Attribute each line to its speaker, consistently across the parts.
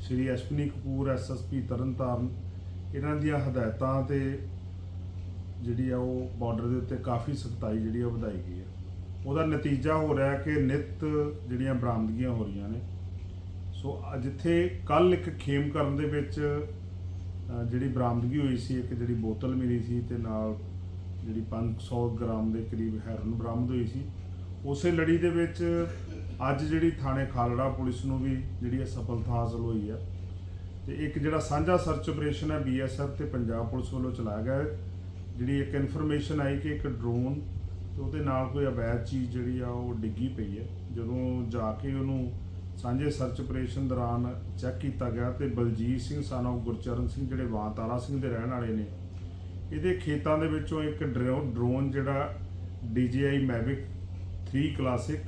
Speaker 1: ਸ਼੍ਰੀ Ashwani Kapoor SSP Tarn Taran, ਇਹਨਾਂ ਦੀਆਂ ਹਦਾਇਤਾਂ ਤੇ ਜਿਹੜੀ ਆ ਉਹ ਬਾਰਡਰ ਦੇ ਉੱਤੇ ਕਾਫੀ ਸਖਤਾਈ ਜਿਹੜੀ ਆ ਉਹ ਵਧਾਈ ਗਈ ਹੈ ਉਹਦਾ ਨਤੀਜਾ ਹੋ ਰਿਹਾ ਕਿ ਨਿਤ ਜਿਹੜੀਆਂ ਬਰਾਮਦਗੀਆਂ ਹੋ ਰਹੀਆਂ ਨੇ। ਸੋ ਜਿੱਥੇ ਕੱਲ ਇੱਕ ਖੇਮ ਕਰਨ ਦੇ ਵਿੱਚ ਜਿਹੜੀ ਬਰਾਮਦਗੀ ਹੋਈ ਸੀ, ਇੱਕ ਜਿਹੜੀ ਬੋਤਲ ਮਿਲੀ ਸੀ ਤੇ ਨਾਲ ਜਿਹੜੀ 500 ਗ੍ਰਾਮ ਦੇ ਕਰੀਬ ਹੈਰੋਇਨ ਬਰਾਮਦ ਹੋਈ ਸੀ, ਉਸੇ ਲੜੀ ਦੇ ਵਿੱਚ ਅੱਜ ਜਿਹੜੀ ਥਾਣੇ ਖਾਲੜਾ ਪੁਲਿਸ ਨੂੰ ਵੀ ਜਿਹੜੀ ਇਹ ਸਫਲਤਾ ਹਾਸਲ ਹੋਈ ਹੈ, ਤੇ ਇੱਕ ਜਿਹੜਾ ਸਾਂਝਾ ਸਰਚ ਆਪਰੇਸ਼ਨ ਹੈ ਬੀਐਸਐਫ ਤੇ ਪੰਜਾਬ ਪੁਲਿਸ ਵੱਲੋਂ ਚਲਾਇਆ ਗਿਆ ਜਿਹੜੀ ਇੱਕ ਇਨਫੋਰਮੇਸ਼ਨ ਆਈ ਕਿ ਇੱਕ ਡਰੋਨ ਤੇ ਉਹਦੇ ਨਾਲ ਕੋਈ ਅਵੈਧ ਚੀਜ਼ ਜਿਹੜੀ ਆ ਉਹ ਡਿੱਗੀ ਪਈ ਹੈ। ਜਦੋਂ ਜਾ ਕੇ ਉਹਨੂੰ ਸਾਂਝੇ ਸਰਚ ਆਪਰੇਸ਼ਨ ਦੌਰਾਨ ਚੈੱਕ ਕੀਤਾ ਗਿਆ ਤੇ ਬਲਜੀਤ ਸਿੰਘ ਸਾਨੋ ਗੁਰਚਰਨ ਸਿੰਘ ਜਿਹੜੇ ਵਾਂਤਾਰਾ ਸਿੰਘ ਦੇ ਰਹਿਣ ਵਾਲੇ ਨੇ, ਇਹਦੇ ਖੇਤਾਂ ਦੇ ਵਿੱਚੋਂ ਇੱਕ ਡਰੋ- ਡਰੋਨ ਜਿਹੜਾ DJI Mavic 3 ਕਲਾਸਿਕ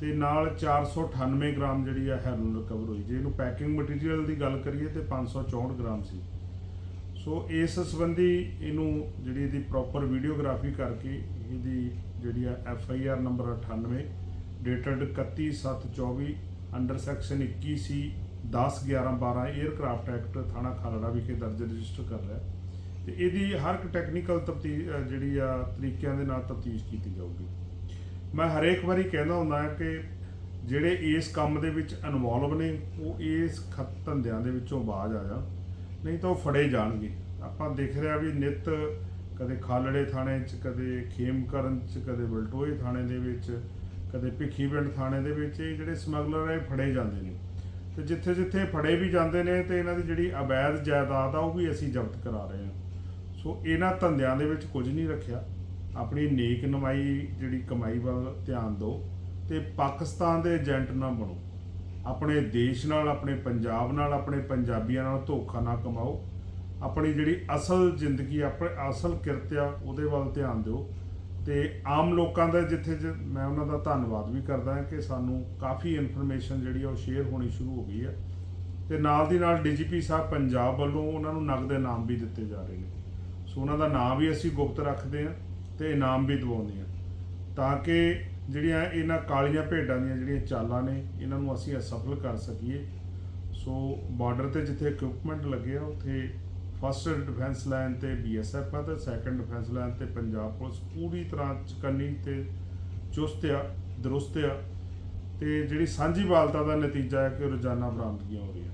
Speaker 1: ਤੇ ਨਾਲ 498 ਗ੍ਰਾਮ ਜਿਹੜੀ ਆ ਹੈਰੋਇਨ ਰਿਕਵਰ ਹੋਈ। ਜੇ ਇਹਨੂੰ ਪੈਕਿੰਗ ਮਟੀਰੀਅਲ ਦੀ ਗੱਲ ਕਰੀਏ ਤੇ 564 ਗ੍ਰਾਮ ਸੀ। ਸੋ ਇਸ ਸੰਬੰਧੀ ਇਹਨੂੰ ਜਿਹੜੀ ਇਹਦੀ ਪ੍ਰੋਪਰ ਵੀਡੀਓਗ੍ਰਾਫੀ ਕਰਕੇ ਇਹਦੀ ਜਿਹੜੀ ਆ F I R number 98 dated 31724 under section 21 C 10 11 12 aircraft act ਥਾਣਾ ਖਾਲੜਾ ਵਿਖੇ ਦਰਜ ਰਜਿਸਟਰ ਕਰ ਰਿਹਾ ਤੇ ਇਹਦੀ ਹਰ ਇੱਕ ਟੈਕਨੀਕਲ ਤਫਤੀਸ਼ ਜਿਹੜੀ ਆ ਤਰੀਕਿਆਂ ਦੇ ਨਾਲ ਤਫਤੀਸ਼ ਕੀਤੀ ਜਾਊਗੀ। ਮੈਂ ਹਰੇਕ ਵਾਰੀ ਕਹਿੰਦਾ ਹੁੰਦਾ ਕਿ ਜਿਹੜੇ ਇਸ ਕੰਮ ਦੇ ਵਿੱਚ ਇਨਵੋਲਵ ਨੇ, ਉਹ ਇਸ ਖਤ ਧੰਦਿਆਂ ਦੇ ਵਿੱਚੋਂ ਬਾਜ ਆ ਜਾਣ ਨਹੀਂ ਤਾਂ ਉਹ ਫੜੇ ਜਾਣਗੇ। ਆਪਾਂ ਦੇਖ ਰਿਹਾ ਵੀ ਨਿਤ ਕਦੇ ਖਾਲੜੇ ਥਾਣੇ 'ਚ, ਕਦੇ ਖੇਮਕਰਨ 'ਚ, ਕਦੇ ਬਲਟੋਏ ਥਾਣੇ ਦੇ ਵਿੱਚ, ਕਦੇ ਭਿੱਖੀਵਿੰਡ ਥਾਣੇ ਦੇ ਵਿੱਚ ਇਹ ਜਿਹੜੇ ਸਮਗਲਰ ਹੈ ਫੜੇ ਜਾਂਦੇ ਨੇ। ਤੇ ਜਿੱਥੇ ਜਿੱਥੇ ਫੜੇ ਵੀ ਜਾਂਦੇ ਨੇ ਤੇ ਇਹਨਾਂ ਦੀ ਜਿਹੜੀ ਅਵੈਧ ਜਾਇਦਾਦ ਆ, ਉਹ ਵੀ ਅਸੀਂ ਜ਼ਬਤ ਕਰਾ ਰਹੇ ਹਾਂ। ਸੋ ਇਹਨਾਂ ਧੰਦਿਆਂ ਦੇ ਵਿੱਚ ਕੁਝ ਨਹੀਂ ਰੱਖਿਆ। ਆਪਣੀ ਨੇਕ ਨਮਾਈ ਜਿਹੜੀ ਕਮਾਈ ਵੱਲ ਧਿਆਨ ਦਿਓ ਤੇ ਪਾਕਿਸਤਾਨ ਦੇ ਏਜੰਟ ਨਾ ਬਣੋ। ਆਪਣੇ ਦੇਸ਼ ਨਾਲ, ਆਪਣੇ ਪੰਜਾਬ ਨਾਲ, ਆਪਣੇ ਪੰਜਾਬੀਆਂ ਨਾਲ ਧੋਖਾ ਨਾ ਕਮਾਓ। ਆਪਣੀ ਜਿਹੜੀ ਅਸਲ ਜ਼ਿੰਦਗੀ, ਆਪਣੇ ਅਸਲ ਕਿਰਤ ਆ, ਉਹਦੇ ਵੱਲ ਧਿਆਨ ਦਿਓ। ਤੇ ਆਮ ਲੋਕਾਂ ਦਾ ਜਿੱਥੇ ਜ- ਮੈਂ ਉਹਨਾਂ ਦਾ ਧੰਨਵਾਦ ਵੀ ਕਰਦਾ ਹਾਂ ਕਿ ਸਾਨੂੰ ਕਾਫੀ ਇਨਫੋਰਮੇਸ਼ਨ ਜਿਹੜੀ ਆ ਉਹ ਸ਼ੇਅਰ ਹੋਣੀ ਸ਼ੁਰੂ ਹੋ ਗਈ ਹੈ ਤੇ ਨਾਲ ਦੀ ਨਾਲ ਡੀਜੀਪੀ ਸਾਹਿਬ ਪੰਜਾਬ ਵੱਲੋਂ ਉਹਨਾਂ ਨੂੰ ਨਗਦ ਇਨਾਮ ਵੀ ਦਿੱਤੇ ਜਾ ਰਹੇ ਨੇ। ਸੋ ਉਹਨਾਂ ਦਾ ਨਾਮ ਵੀ ਅਸੀਂ ਗੁਪਤ ਰੱਖਦੇ ਹਾਂ। ਤੇ ਇਨਾਮ ਵੀ ਦਿਵਾਉਂਦੇ ਹਾਂ ਤਾਂ ਕਿ ਜਿਹੜੀਆਂ ਇਹਨਾਂ ਕਾਲੀਆਂ ਭੇਡਾਂ ਦੀਆਂ ਜਿਹੜੀਆਂ ਚਾਲਾਂ ਨੇ, ਇਹਨਾਂ ਨੂੰ ਅਸੀਂ ਅਸਫਲ ਕਰ ਸਕੀਏ। ਸੋ ਬਾਰਡਰ ਤੇ ਜਿੱਥੇ ਇਕਵਿਪਮੈਂਟ ਲੱਗੇ ਆ, ਉੱਥੇ ਫਸਟ ਡਿਫੈਂਸ ਲਾਈਨ ਤੇ ਬੀਐਸਐਫ ਆ ਤੇ ਸੈਕੰਡ ਡਿਫੈਂਸ ਲਾਈਨ ਤੇ ਪੰਜਾਬ ਪੁਲਿਸ ਪੂਰੀ ਤਰ੍ਹਾਂ ਚਕੰਨੀ ਤੇ ਚੁਸਤ ਆ, ਦਰੁਸਤ ਆ। ਤੇ ਜਿਹੜੀ ਸਾਂਝੀ ਵਾਲਤਾ ਦਾ ਨਤੀਜਾ ਹੈ ਕਿ ਰੋਜ਼ਾਨਾ ਬਰਾਮਦਗੀਆਂ ਹੋ ਰਹੀਆਂ।